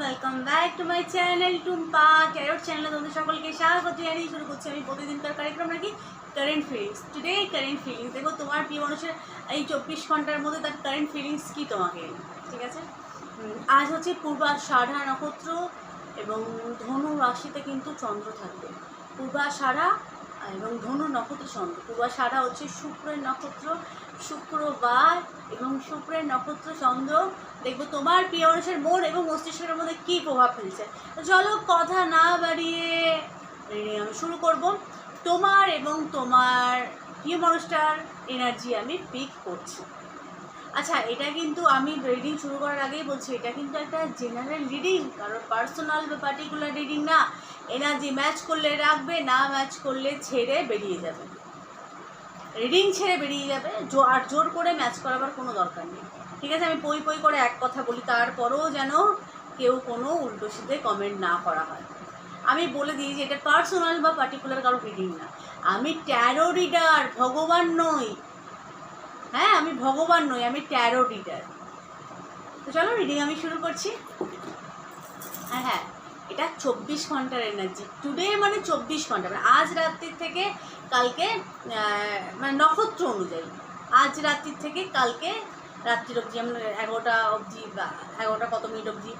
Welcome back to my channel Tumpa tarot চ্যানেলে তোমাদের সকলকে স্বাগত জানিয়ে শুরু করছি আমি প্রতিদিনকার কার্যক্রম নাকি current feelings today current feelings দেখো তোমার প্রিয় মানুষের এই চব্বিশ ঘণ্টার মধ্যে তার কারেন্ট ফিলিংস কী তোমাকে? ঠিক আছে? আজ হচ্ছে পূর্বা সাড়া নক্ষত্র এবং ধনু রাশিতে কিন্তু চন্দ্র থাকবে। পূর্বা সাড়া এবং ধনু নক্ষত্র চন্দ্র পূর্বা সারা হচ্ছে শুক্রের নক্ষত্র, শুক্রবার এবং শুক্রের নক্ষত্র চন্দ্র দেখব তোমার প্রিয় মানুষের মন এবং মস্তিষ্কের মধ্যে কী প্রভাব ফেলছে। চলো কথা না বাড়িয়ে আমি শুরু করব। তোমার এবং তোমার প্রিয় মানুষটার এনার্জি আমি পিক করছি। আচ্ছা এটা কিন্তু আমি রিডিং শুরু করার আগেই বলছি, এটা কিন্তু একটা জেনারেল রিডিং কারণ পার্সোনাল বা পার্টিকুলার রিডিং না। এনার্জি ম্যাচ করলে রাখবে, না ম্যাচ করলে ছেড়ে বেরিয়ে যাবে। রিডিং ছেড়ে বেরিয়ে যাবে, জো- আর জোর করে ম্যাচ করাবার কোনো দরকার নেই। ঠিক আছে, আমি পই পই করে এক কথা বলি, তারপরেও যেন কেউ কোনো উল্টো সিধে কমেন্ট না করা হয়। আমি বলে দিই যে এটা পার্সোনাল বা পার্টিকুলার কারও রিডিং না। আমি ট্যারো রিডার ভগবান নই। হ্যাঁ আমি ভগবান নই, আমি ট্যারো রিডার তো চলো রিডিং আমি শুরু করছি। হ্যাঁ হ্যাঁ এটা চব্বিশ ঘণ্টার এনার্জি টুডে মানে চব্বিশ ঘণ্টা মানে আজ রাত্রির থেকে কালকে মানে নক্ষত্র অনুযায়ী। আজ রাত্রির থেকে কালকে রাত্রির অবধি, আমরা এগারোটা অবধি বা এগারোটা কত মিনিট অবধি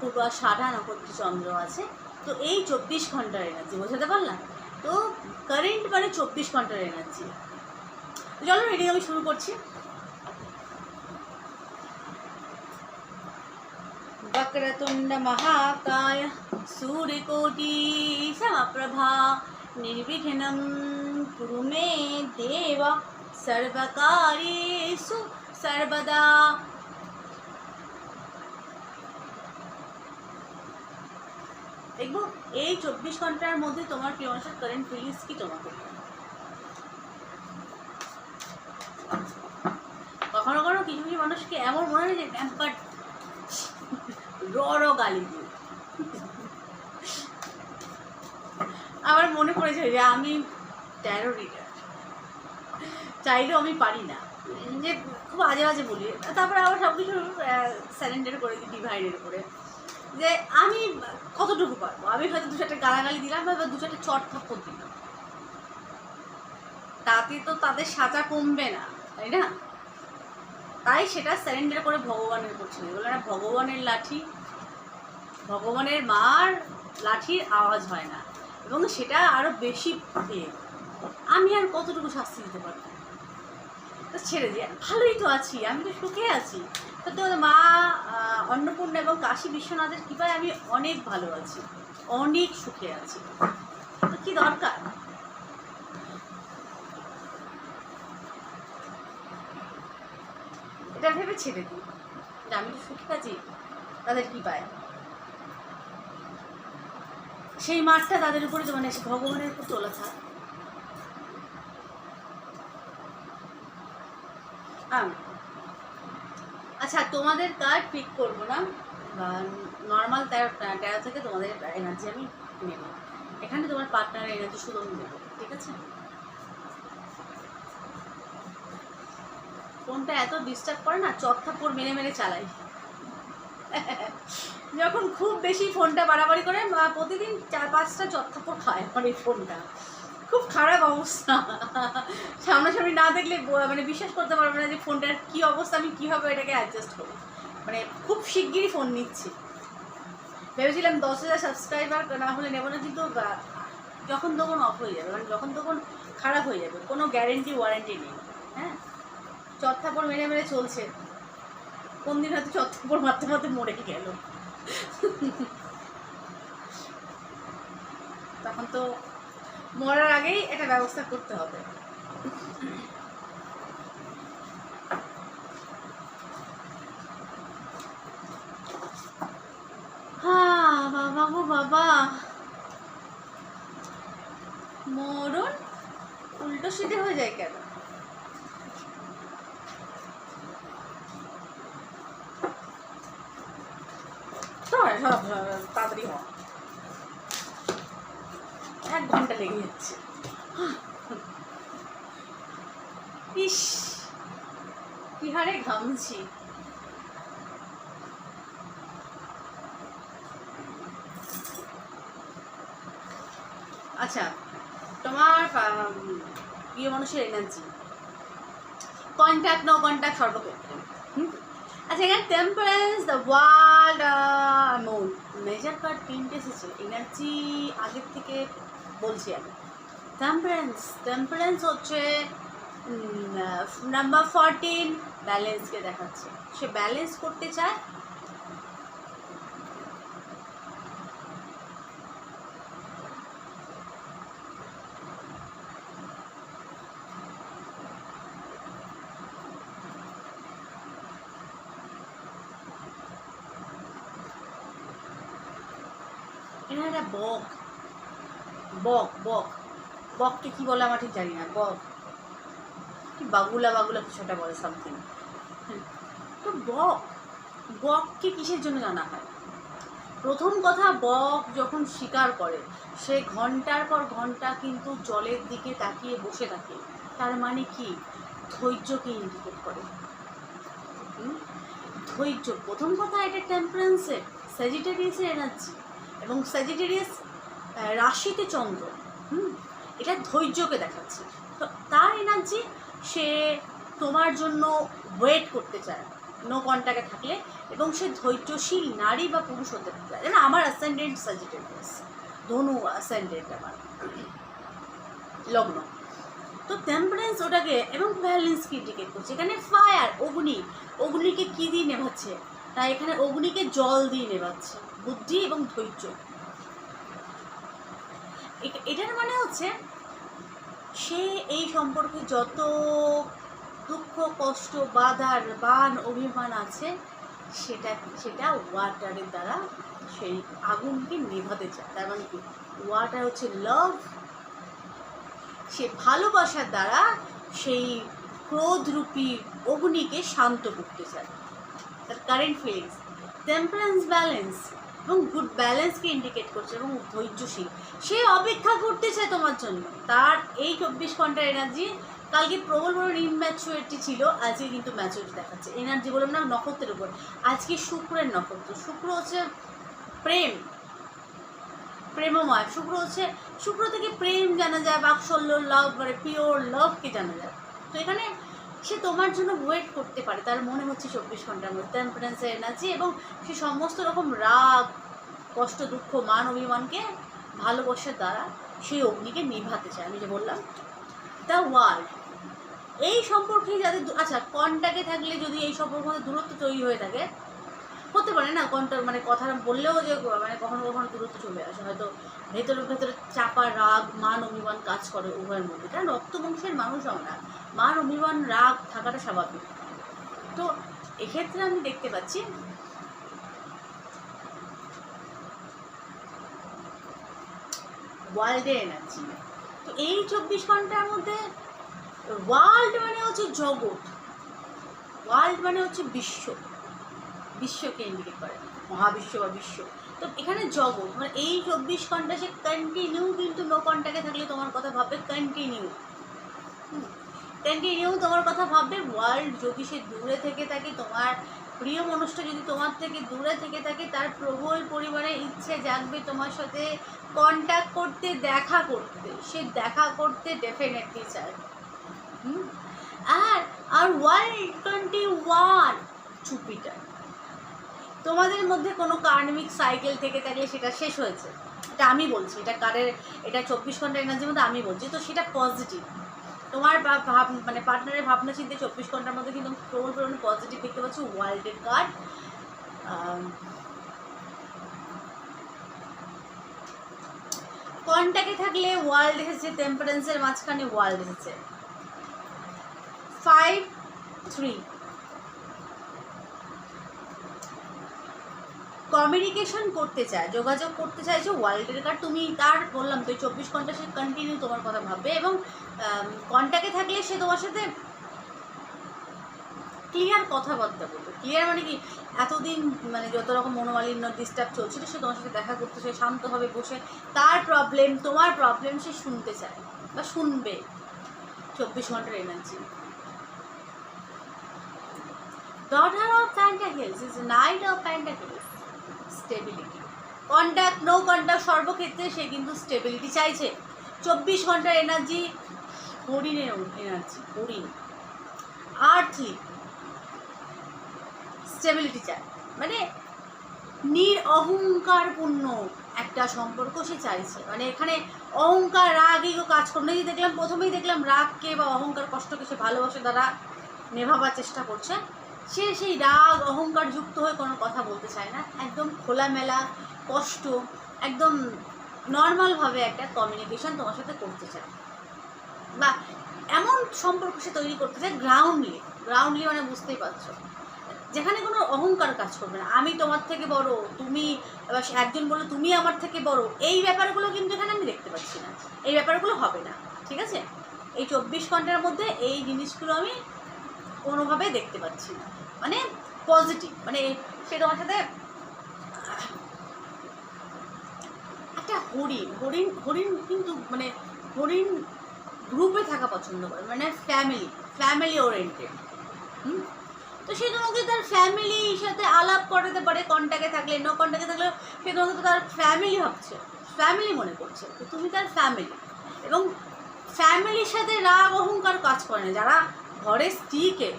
পূর্ব সাড়া নক্ষত্র চন্দ্র আছে। তো এই চব্বিশ ঘণ্টার এনার্জি বোঝাতে পারলাম? তো কারেন্ট মানে চব্বিশ ঘণ্টার এনার্জি চলো রেডি আমি শুরু করছি वक्रतुण्ड महाकाय सूर्यकोटि समप्रभा निर्विघ्नं कुरु मे देव सर्वकार्येषु सर्वदा দেখবো এই চব্বিশ ঘন্টার মধ্যে তোমার প্রিয় মানুষের কারেন্ট ফিলিংস কি তোমাকে কিছু কিছু মানুষকে এমন মনে হয় যে ড্যাম্পার র র গালি আমার মনে পড়েছে যে, আমি ট্যারো রিডার চাইলেও আমি পারি না। যে, খুব আজে বাজে বলি। তারপরে আবার সব কিছু স্যালেন্ডার করে দিই ডিভাইডের করে যে, আমি কতটুকু পারব? আমি হয়তো দু চারটে গালাগালি দিলাম বা দু চারটে চট থাপ্পড় দিলাম। তাতে তো তাদের সাজা কমবে না, তাই না? তাই সেটা স্যারেন্ডার করে ভগবানের করছিল বলে না ভগবানের লাঠি। ভগবানের মার লাঠির আওয়াজ হয় না। এবং সেটা আরও বেশি আমি আর কতটুকু শাস্তি দিতে পারব? তো ছেড়ে দিয়ে, ভালোই তো আছি, আমি তো সুখে আছি। তো কথা, মা অন্নপূর্ণা এবং কাশী বিশ্বনাথের কৃপায় আমি অনেক ভালো আছি, অনেক সুখে আছি তো কি দরকার এটা ভেবে ছেড়ে দিই। আমি তো সুখে আছি তাদের কি পায়। সেই মাঠটা তাদের উপরে মানে ভগবানের উপর তোলা থাক। আচ্ছা তোমাদের কার্ড পিক করব না? নর্মাল ট্যারো ট্যারো থেকে তোমাদের এনার্জি আমি নেব। এখানে তোমার পার্টনারের এনার্জি শুধু নেব, ঠিক আছে? ফোনটা এত ডিস্টার্ব করে না চত্থাপ্পর মেরে মেরে চালাই যখন খুব বেশি ফোনটা বাড়াবাড়ি করে প্রতিদিন চার পাঁচটা চত্থাপ্পর খায় আমার এই ফোনটা। খুব খারাপ অবস্থা। সামনাসামনি না দেখলে মানে বিশ্বাস করতে পারবে না যে ফোনটার কী অবস্থা, আমি কীভাবে এটাকে অ্যাডজাস্ট করি মানে খুব শিগগিরই ফোন নিচ্ছি। ভেবেছিলাম দশ হাজার সাবস্ক্রাইবার না হলে নেব না, কিন্তু যখন তখন অফ হয়ে যাবে। মানে যখন তখন খারাপ হয়ে যাবে। কোনো গ্যারেন্টি ওয়ারেন্টি নেই। হ্যাঁ? চত্থাপড় মেরে মেরে চলছে। কোন দিন হয়তো চত্থাপড় মারতে মারতে মরে গেল। তখন তো মরার আগেই একটা ব্যবস্থা করতে হবে। হ্যাঁ বাবা গো, বাবা। মরণ উল্টো সিধে হয়ে যায় কেন? ইস, কি হারে ঘামছি। আচ্ছা তোমার প্রিয় মানুষের এনার্জি কন্ট্যাক্ট নো কন্ট্যাক্ট সর্বক্ষেত্রে আচ্ছা এখানে Temperance the World amount measure card তিনটে এসেছে। এনার্জি আগের থেকে বলছি আমি। টেম্পারেন্স টেম্পারেন্স হচ্ছে নাম্বার ফরটিন ব্যালেন্সকে দেখাচ্ছে। সে ব্যালেন্স করতে চায়। বক। বক বক। বককে কি বলে আমার ঠিক জানি না, বক। বাগুলা বাগুলা কিছু একটা বলে সামথিং তো বক, বককে কিসের জন্য জানা হয়? প্রথম কথা, বক যখন শিকার করে, সে ঘণ্টার পর ঘণ্টা কিন্তু জলের দিকে তাকিয়ে বসে থাকে। তার মানে কি? ধৈর্যকে ইন্ডিকেট করে? ধৈর্য। প্রথম কথা, এটা টেম্পারেন্সের স্যাজিটেরিয়াসের এনার্জি এবং স্যাজিটেরিয়াস রাশিতে চন্দ্র। হুম? এটা ধৈর্যকে দেখাচ্ছে। তো তার এনার্জি সে তোমার জন্য ওয়েট করতে চায়। নো কন্ট্যাক্টে থাকলে এবং সে ধৈর্যশীল নারী বা পুরুষ হতে পারে। না আমার অ্যাসেন্ডেন্ট স্যাজিটেরিয়াস ধনু অ্যাসেন্ডেন্ট আমার। লগ্ন। তো টেম্পারেন্স ওটাকে এবং ব্যালেন্সকে ইন্ডিকেট করছে? এখানে ফায়ার অগ্নি। অগ্নিকে কী দিয়ে নেভাচ্ছে? তাই এখানে অগ্নিকে জল দিয়ে নেভাচ্ছে। বুদ্ধি এবং ধৈর্য। এটার মানে হচ্ছে সে এই সম্পর্কে যত দুঃখ, কষ্ট, বাধার বান, অভিমান আছে, সেটা সেটা ওয়াটারের দ্বারা সেই আগুনকে নেভাতে চায়। তার মানে কি? ওয়াটার হচ্ছে লাভ সে ভালোবাসার দ্বারা সেই ক্রোধরূপী অগ্নিকে শান্ত করতে চায়। তার কারেন্ট ফিলিংস টেম্পারেন্স ব্যালেন্স এবং গুড ব্যালেন্সকে ইন্ডিকেট করছে এবং ধৈর্যশীল। সে অপেক্ষা করতে চায় তোমার জন্য। তার এই চব্বিশ ঘণ্টার এনার্জি কালকে প্রবল বড় ইনম্যাচুরিটি ছিল, আজকে কিন্তু ম্যাচুরিটি দেখাচ্ছে। এনার্জি বললাম না, নক্ষত্রের উপর। আজকে শুক্রের নক্ষত্র। শুক্র হচ্ছে প্রেম। প্রেমময়। শুক্র হচ্ছে, শুক্র থেকে প্রেম জানা যায়, বাকশল্য লাভ মানে পিওর লাভকে জানা যায়। তো এখানে সে তোমার জন্য ওয়েট করতে পারে। তার মনে হচ্ছে চব্বিশ ঘণ্টার মধ্যে। টেম্পারেন্সের এনার্জি এবং সে সমস্ত রকম রাগ, কষ্ট, দুঃখ, মান, অভিমানকে ভালোবাসার দ্বারা সেই অগ্নিকে নিভাতে চায়। আমি যে বললাম দ্য ওয়ার্ল্ড এই সম্পর্কে যাদের আচ্ছা কন্ট্যাক্টে থাকলে যদি এই সম্পর্কের মধ্যে দূরত্ব তৈরি হয়ে থাকে হতে পারে না কন্ট্যাক্ট মানে কথা বললেও যে মানে কখনো কখনো দূরত্ব চলে আসে। হয়তো ভেতরে ভেতরে চাপা রাগ, মান অভিমান কাজ করে উভয়ের মধ্যে। কারণ রক্তবংশের মানুষ আমরা, মান অভিমান, রাগ থাকাটা স্বাভাবিক। তো এক্ষেত্রে আমি দেখতে পাচ্ছি ওয়ার্ল্ডের এনার্জি। তো এই চব্বিশ ঘণ্টার মধ্যে ওয়ার্ল্ড মানে হচ্ছে জগৎ। ওয়ার্ল্ড মানে হচ্ছে বিশ্ব। বিশ্বকে ইন্ডিকেট করে, মহাবিশ্ব বা বিশ্ব। তো এখানে জগৎ মানে এই চব্বিশ ঘণ্টা সে কন্টিনিউ কিন্তু নো কন্ট্যাক্টে থাকলে তোমার কথা ভাববে কন্টিনিউ কন্টিনিউ তোমার কথা ভাববে ওয়ার্ল্ড যদি সে দূরে থেকে থাকে, তোমার প্রিয় মানুষটা যদি তোমার থেকে দূরে থেকে থাকে, তার প্রবল পরিমাণে ইচ্ছে জাগবে তোমার সাথে কন্ট্যাক্ট করতে, দেখা করতে। সে দেখা করতে ডেফিনেটলি চায়? আর আর ওয়ার্ল্ড টোয়েন্টি ওয়ান জুপিটার তোমাদের মধ্যে কোনো কার্মিক সাইকেল থেকে থাকলে সেটা শেষ হয়েছে? এটা আমি বলছি, এটা কারের, এটা চব্বিশ ঘণ্টা এনার্জির মধ্যে আমি বলছি, তো সেটা পজিটিভ তোমার ভাব মানে পার্টনারের ভাবনা চিন্তে চব্বিশ ঘণ্টার মধ্যে কিন্তু প্রবল পরিমাণে পজিটিভ দেখতে পাচ্ছি ওয়ার্ল্ডের কার্ড কন্ট্যাক্টে থাকলে ওয়ার্ল্ড এসেছে টেম্পারেন্সের মাঝখানে ওয়ার্ল্ড এসেছে? ফাইভ থ্রি কমিউনিকেশন করতে চায়, যোগাযোগ করতে চাইছে ওয়ার্ল্ডের কার্ড তুমি তার বললাম তো চব্বিশ ঘণ্টা সে কন্টিনিউ তোমার কথা ভাববে এবং কন্ট্যাক্টে থাকলে সে তোমার সাথে ক্লিয়ার কথাবার্তা বলবে। ক্লিয়ার মানে কি? এতদিন মানে যত রকম মনোমালিন্য ডিস্টার্ব চলছিল, সে তোমার সাথে দেখা করতে চায় শান্তভাবে বসে তার প্রবলেম তোমার প্রবলেম সে শুনতে চায় বা শুনবে। চব্বিশ ঘণ্টার energy daughter of pentacles is knight of pentacles stability contact no contact সর্বক্ষেত্রে সে কিন্তু স্টেবিলিটি চাইছে। চব্বিশ ঘণ্টার এনার্জি হরিণের এনার্জি হরিণ। আর্থলি স্টেবিলিটি চায়। মানে নির অহংকারপূর্ণ একটা সম্পর্ক সে চাইছে। মানে এখানে অহংকার, রাগ এগুলো কাজ এই যে দেখলাম, প্রথমেই দেখলাম রাগকে বা অহংকার কষ্টকে সে ভালোবাসা দ্বারা নেভাবার চেষ্টা করছে। সে সেই রাগ, অহংকার যুক্ত হয়ে কোনো কথা বলতে চায় না। একদম খোলামেলা কষ্ট একদম নর্মালভাবে একটা কমিউনিকেশন তোমার সাথে করতে চায়। বা এমন সম্পর্ক সে তৈরি করতে চায় গ্রাউন্ডলি গ্রাউন্ডলি মানে বুঝতেই পারছ। যেখানে কোনো অহংকার কাজ করবে না। আমি তোমার থেকে বড়, তুমি একজন বলল, তুমি আমার থেকে বড়। এই ব্যাপারগুলো কিন্তু এখানে আমি দেখতে পাচ্ছি না। এই ব্যাপারগুলো হবে না, ঠিক আছে? এই চব্বিশ ঘণ্টার মধ্যে এই জিনিসগুলো আমি কোনোভাবে দেখতে পাচ্ছি না। মানে পজিটিভ মানে সে তোমার সাথে একটা হরিণ হরিণ হরিণ কিন্তু মানে হরিণ গ্রুপে থাকা পছন্দ করে মানে ফ্যামিলি ফ্যামিলি ওরিয়েন্টেড তো সে তোমাকে তার ফ্যামিলির সাথে আলাপ করাতে পারে কন্ট্যাক্টে থাকলে নো কন্ট্যাক্টে থাকলে সে তোমাকে তো তার ফ্যামিলি ভাবছে ফ্যামিলি মনে করছে, তো তুমি তার ফ্যামিলি এবং ফ্যামিলির সাথে রাগ অহংকার কাজ করে না, যারা ঘরের স্ত্রীকে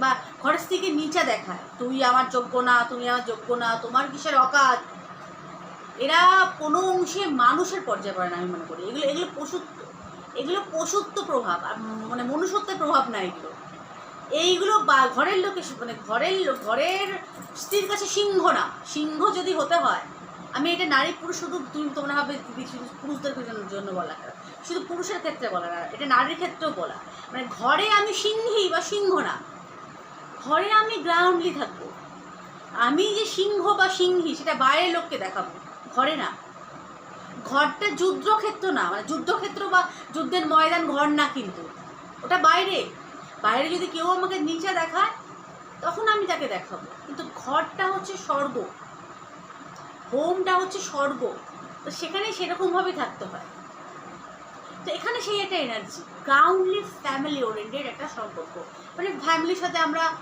বা ঘরের স্ত্রীকে নিচে দেখায়। তুই আমার যোগ্য না, তুমি আমার যোগ্য না, তোমার কিসের অকাজ এরা কোনো অংশে মানুষের পর্যায়ে পড়ে না, আমি মনে করি। এগুলো এগুলো পশুত্ব। এগুলো পশুত্ব প্রভাব, আর মানে মনুষ্যত্বের প্রভাব না এগুলো। এইগুলো বা, ঘরের লোকের মানে ঘরের লোক ঘরের স্ত্রীর কাছে সিংহ না। সিংহ যদি হতে হয়, আমি এটা নারী পুরুষ শুধু তুমি তোমরা হবে পুরুষদের জন্য- বলা শুধু পুরুষের ক্ষেত্রে বলা না, এটা নারীর ক্ষেত্রেও বলা মানে ঘরে আমি সিংহী বা সিংহ না। ঘরে আমি গ্রাউন্ডলি থাকব। আমি যে সিংহ বা সিংহী, সেটা বাইরের লোককে দেখাবো। ঘরে না। ঘরটা যুদ্ধক্ষেত্র না মানে যুদ্ধক্ষেত্র বা যুদ্ধের ময়দান ঘর না কিন্তু। ওটা বাইরে। বাইরে যদি কেউ আমাকে নিচে দেখায়, তখন আমি তাকে দেখাবো। কিন্তু ঘরটা হচ্ছে স্বর্গ। হোমটা হচ্ছে স্বর্গ। তো সেখানে সেরকমভাবেই থাকতে হয়। তো এখানে সেই একটা এনার্জি গ্রাউন্ডলি ফ্যামিলি ওরিয়েন্টেড একটা সম্পর্ক। মানে ফ্যামিলির সাথে আমরা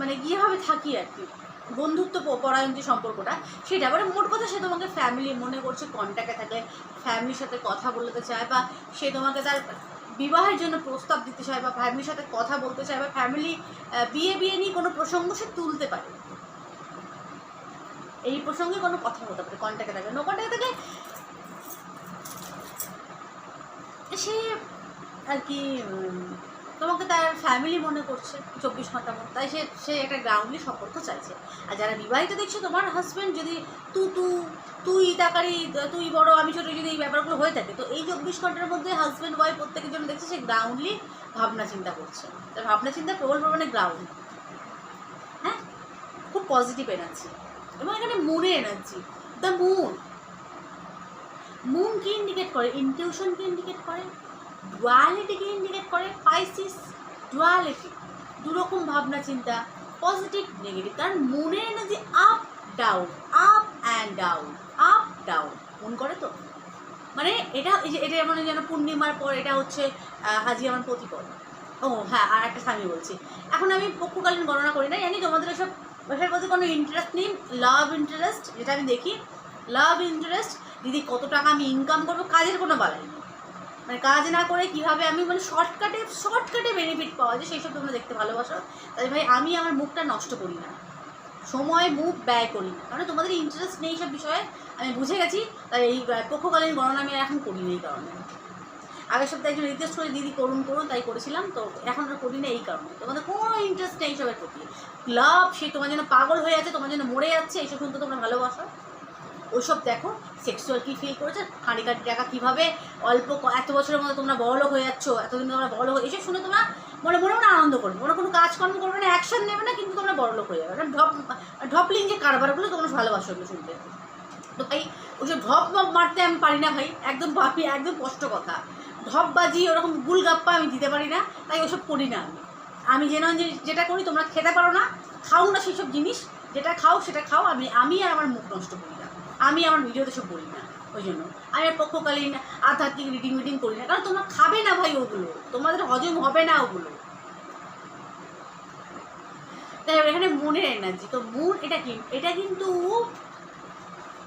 মানে গিয়েভাবে থাকি আর কি। বন্ধুত্ব পরায়ণ যে সম্পর্কটা, সেটা মানে মোট কথা সে তোমাকে ফ্যামিলি মনে করছে কন্ট্যাক্টে থাকে ফ্যামিলির সাথে কথা বলতে চায় বা সে তোমাকে তার বিবাহের জন্য প্রস্তাব দিতে চায় বা ফ্যামিলির সাথে কথা বলতে চায় বা ফ্যামিলি বিয়ে বিয়ে নিয়ে কোনো প্রসঙ্গ সে তুলতে পারে। এই প্রসঙ্গে কোনো কথা বলতে পারে কন্ট্যাক্টে থাকে। নো কন্ট্যাক্টে থাকে, সে আর কি ফ্যামিলি মনে করছে চব্বিশ ঘণ্টার মধ্যে তাই সে সে একটা গ্রাউন্ডলি সম্পর্ক চাইছে। আর যারা বিবাহিত দেখছে, তোমার হাজব্যান্ড যদি তু তু, তুই, তাকারি, তুই বড়, আমি ছোটো যদি এই ব্যাপারগুলো হয়ে থাকে, তো এই চব্বিশ ঘণ্টার মধ্যে হাজব্যান্ড ওয়াইফ প্রত্যেকের জন্য দেখছে সে গ্রাউন্ডলি ভাবনা চিন্তা করছে। তার ভাবনা চিন্তা প্রবল পরিমাণে গ্রাউন্ড হ্যাঁ? খুব পজিটিভ এনার্জি এবং এখানে মুনের এনার্জি দ্য মুন মুন কি ইন্ডিকেট করে? ইনটিউশনকে ইন্ডিকেট করে? ডুয়ালিটিকে ইন্ডিকেট করে? পাইসিস ডুয়ালিটি দুরকম ভাবনা চিন্তা পজিটিভ নেগেটিভ কারণ মুনের energy up down up and down up down মন করে তো। মানে এটা এই যে, এটা যেমন যেন পূর্ণিমার পর এটা হচ্ছে হাজি আমার প্রতিপদ। ও হ্যাঁ আর একটা স্বামী বলছি। এখন আমি পক্ষকালীন গণনা করি না জানি তোমাদের এসব বিষয়ের প্রতি কোনো ইন্টারেস্ট নেই লাভ ইন্টারেস্ট যেটা আমি দেখি লাভ ইন্টারেস্ট দিদি কত টাকা আমি ইনকাম করব, কাজের কোনো বালাই নেই। মানে কাজ না করে কীভাবে আমি মানে শর্টকাটে শর্টকাটে বেনিফিট পাওয়া যায় সেই সব তোমরা দেখতে ভালোবাসো। তাই ভাই, আমি আমার মুখটা নষ্ট করি না। সময়, মুখ ব্যয় করি না। কারণ তোমাদের ইন্টারেস্ট নেই সব বিষয়ে, আমি বুঝে গেছি। তাই এই পক্ষকালীন গণনা আমি এখন করি না এই কারণে। আগের সপ্তাহে একজন রিকোয়েস্ট করে, দিদি, করুন করুন। তাই করেছিলাম। তো এখন আর করি না এই কারণে। তোমাদের কোনো ইন্টারেস্ট নেই এইসবের প্রতি। লাভ সে তোমার জন্য পাগল হয়ে আছে, তোমার জন্য মরে যাচ্ছে, এইসব শুনতে তোমরা ভালোবাসো। ওইসব দেখো সেক্সুয়াল কী ফিল করেছে খানিকার টাকা কীভাবে অল্প এত বছরের মধ্যে তোমরা বড়লোক হয়ে যাচ্ছ, এতদিন তোমরা বড় হয়ে, এসব শুনে তোমরা মনে মনে মনে আনন্দ করবে। মনে কোনো কাজকর্ম করবে না অ্যাকশন নেবে না, কিন্তু তোমরা বড়লোক হয়ে যাবে। মানে ঢপ ঢপলিং যে কারবারগুলো তোমরা ভালোবাসো শুনতে। তো ভাই ওইসব ঢপ মপ মারতে আমি পারি না ভাই, একদম ভাবি একদম কষ্ট কথা। ঢপ বাজি, ওরকম গুলগাপ্পা আমি দিতে পারি না, তাই ওসব করি না আমি। আমি যেন যে- যেটা করি, তোমরা খেতে পারো না, খাও না সেই সব জিনিস, যেটা খাও সেটা খাও, আমি আমি আর আমার মুখ নষ্ট করি না। আমি আমার ভিডিওতে সব বলি না, ওই জন্য। আমি আর পক্ষকালীন আধ্যাত্মিক রিডিং মিটিং করি না, কারণ তোমরা খাবে না ভাই ওগুলো। তোমাদের হজম হবে না ওগুলো। তাই এখানে মনের এনার্জি তো মন এটা কি? এটা কিন্তু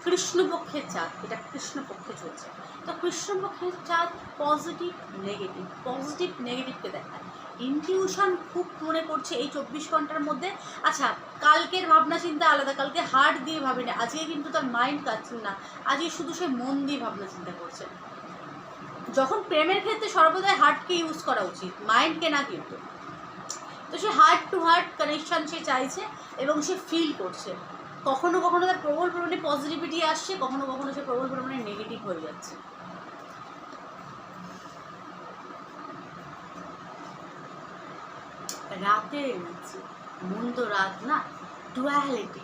কৃষ্ণপক্ষের চাঁদ, এটা কৃষ্ণপক্ষে চলছে। তো কৃষ্ণপক্ষের চাঁদ পজিটিভ নেগেটিভ পজিটিভ নেগেটিভকে দেখায়। ইনটিউশন খুব মনে করছে এই চব্বিশ ঘণ্টার মধ্যে। আচ্ছা কালকের ভাবনা চিন্তা আলাদা, কালকে হার্ট দিয়ে ভাবে না আজকে কিন্তু তার মাইন্ড কাটছে না। আজকে শুধু সে মন দিয়ে ভাবনা চিন্তা করছে। যখন প্রেমের ক্ষেত্রে সর্বদাই হার্টকে ইউজ করা উচিত মাইন্ডকে না কিন্তু। তো সে হার্ট টু হার্ট কানেকশন সে চাইছে এবং সে ফিল করছে। কখনো কখনো তার প্রবল পরিমাণে পজিটিভিটি আসছে, কখনো কখনো সে প্রবল পরিমাণে নেগেটিভ হয়ে যাচ্ছে। রাতের এনার্জি মন তো রাত না ডুয়ালিটি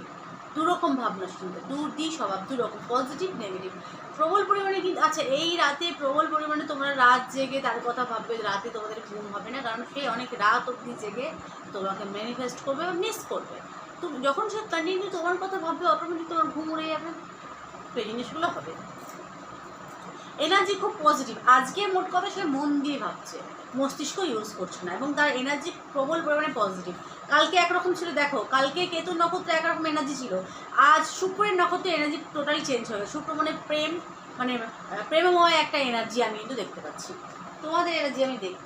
দুরকম ভাবনা চিন্তা দু দি স্বভাব, দুরকম। পজিটিভ নেগেটিভ প্রবল পরিমাণে কিন্তু আচ্ছা এই রাতে প্রবল পরিমাণে তোমরা রাত জেগে তার কথা ভাববে রাতে তোমাদের ঘুম হবে না, কারণ সে অনেক রাত অবধি জেগে তোমাকে ম্যানিফেস্ট করবে বা মিস করবে। তো যখন সে কন্টিনিউ তোমার কথা ভাববে অটোমেটিক তোমার ঘুম উড়ে যাবে। এই জিনিসগুলো হবে। এনার্জি খুব পজিটিভ আজকে মোট কথা সে মন দিয়ে ভাবছে। মস্তিষ্ক ইউজ করছে না এবং তার এনার্জি প্রবল পরিমাণে পজিটিভ কালকে একরকম ছিল, দেখো, কালকে কেতুর নক্ষত্রে একরকম এনার্জি ছিল। আজ শুক্রের নক্ষত্রে এনার্জি টোটালি চেঞ্জ হবে শুক্র মানে প্রেম মানে প্রেমময় একটা এনার্জি আমি কিন্তু দেখতে পাচ্ছি। তোমাদের এনার্জি আমি দেখব।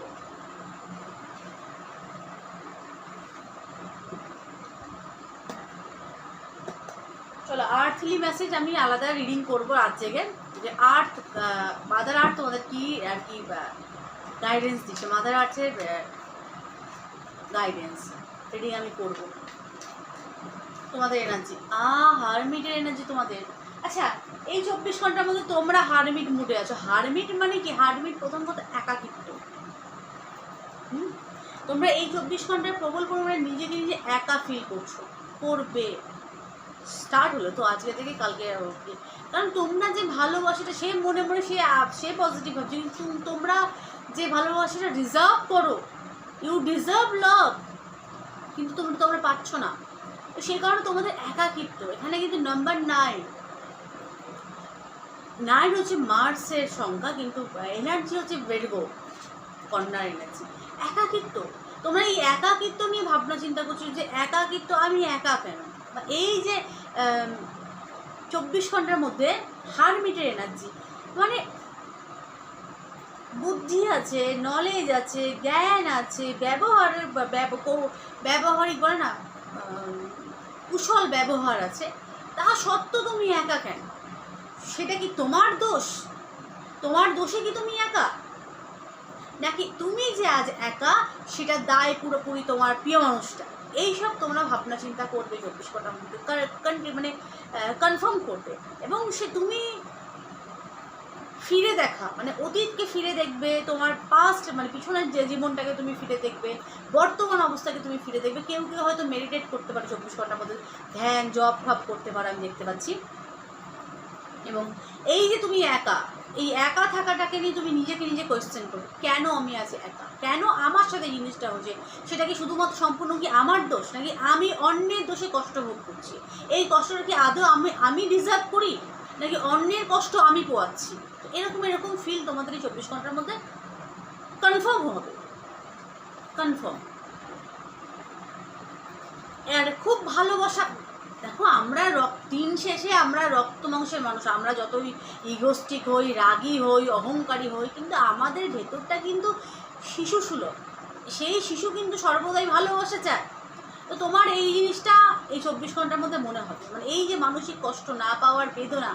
চলো আর্থলি মেসেজ আমি আলাদা রিডিং করব রাত জেগে। যে আর্থ মাদার আর্থ তোমাদের কি, আর কি গাইডেন্স দিচ্ছে? মাদার আর্থের গাইডেন্স রিডিং আমি করব। তোমাদের এনার্জি আ হারমিটের এনার্জি তোমাদের। আচ্ছা এই চব্বিশ ঘণ্টার মধ্যে তোমরা হারমিট মুডে আছো। হারমিট মানে কি? হারমিট প্রথম কথা একাকিত্ব। হুম? তোমরা এই চব্বিশ ঘন্টায় প্রবল পরিমাণে নিজেকে নিজে একা ফিল করছ। করবে। স্টার্ট হলো, তো আজকে থেকে কালকে অবধি। কারণ তোমরা যে ভালোবাসাটা, সে মনে মনে সে সে পজিটিভ ভাবছে। কিন্তু তোমরা যে ভালোবাসাটা রিজার্ভ করো ইউ ডিজার্ভ লাভ কিন্তু তোমরা তোমরা পাচ্ছ না। তো সেই কারণে তোমাদের একাকিত্ব। এখানে কিন্তু নাম্বার নাইন নাইন হচ্ছে মার্সের সংখ্যা, কিন্তু এনার্জি হচ্ছে বেরগো কন্যার এনার্জি একাকিত্ব। তোমরা এই একাকিত্ব নিয়ে ভাবনা চিন্তা করছ যে একাকিত্ব আমি একা কেন? বা এই যে চব্বিশ ঘণ্টার মধ্যে হার হারমিটের এনার্জি। মানে বুদ্ধি আছে নলেজ আছে, জ্ঞান আছে ব্যবহারের ব্যবহারিক বলে না কুশল ব্যবহার আছে। তা সত্ত্বেও তুমি একা কেন? সেটা কি তোমার দোষ? তোমার দোষে কি তুমি একা? নাকি তুমি যে আজ একা, সেটা দায় পুরোপুরি তোমার প্রিয় মানুষটা? এইসব তোমরা ভাবনা চিন্তা করবে, চব্বিশ ঘণ্টার মধ্যে মানে কনফার্ম করবে। এবং সে তুমি ফিরে দেখা মানে অতীতকে ফিরে দেখবে, তোমার পাস্ট মানে পিছনের যে জীবনটাকে তুমি ফিরে দেখবে, বর্তমান অবস্থাকে তুমি ফিরে দেখবে, কেউ কেউ হয়তো মেডিটেট করতে পারে চব্বিশ ঘণ্টার মধ্যে, ধ্যান জব ফাব করতে পারো, আমি দেখতে পাচ্ছি। এবং এই যে তুমি একা এই একা থাকাটাকে নিয়ে তুমি নিজেকে নিজে কোয়েশ্চেন করো। কেন আমি আছি একা? কেন আমার সাথে জিনিসটা হচ্ছে? সেটা কি শুধুমাত্র সম্পূর্ণ কি আমার দোষ? নাকি আমি অন্যের দোষে কষ্ট ভোগ করছি? এই কষ্টটা কি আদৌ আমি আমি ডিজার্ভ করি? নাকি অন্যের কষ্ট আমি পোয়াচ্ছি? এরকম এরকম ফিল তোমাদের এই চব্বিশ ঘণ্টার মধ্যে কনফার্ম হবে। কনফার্ম আর খুব ভালোবাসা দেখো, আমরা দিন শেষে আমরা রক্ত মাংসের মানুষ। আমরা যতই ইগোস্টিক হই, রাগী হই, অহংকারী হই, কিন্তু আমাদের ভেতরটা কিন্তু শিশু সুলভ। সেই শিশু কিন্তু সর্বদাই ভালোবাসা চায় তো তোমার এই জিনিসটা এই চব্বিশ ঘণ্টার মধ্যে মনে হবে। মানে এই যে মানসিক কষ্ট না পাওয়ার বেদনা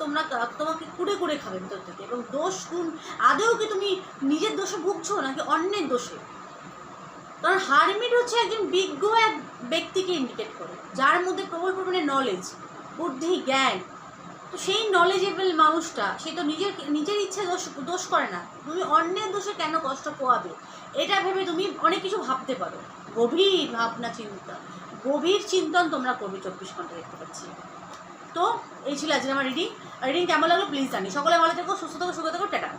তোমরা, তোমাকে কুড়ে কুড়ে খাবে ভেতর থেকে। এবং দোষ গুণ, আদৌ কি তুমি নিজের দোষে ভুগছো নাকি অন্যের দোষে? কারণ হারমিট হচ্ছে একজন বিজ্ঞ এক ব্যক্তিকে ইন্ডিকেট করে, যার মধ্যে প্রবল পরিমাণে নলেজ বুদ্ধি, জ্ঞান। তো সেই নলেজেবল মানুষটা, সে তো নিজের নিজের ইচ্ছে দোষ দোষ করে না। তুমি অন্যের দোষে কেন কষ্ট পোয়াবে? এটা ভেবে তুমি অনেক কিছু ভাবতে পারো। গভীর ভাবনা চিন্তা। গভীর চিন্তন তোমরা করবে চব্বিশ ঘণ্টা দেখতে পাচ্ছি। তো এই ছিল আজকে আমার রিডিং রিডিং কেমন লাগল প্লিজ জানি। সকলে ভালো থেকো, সুস্থ থেকো, সুখে থেকো, টাটা।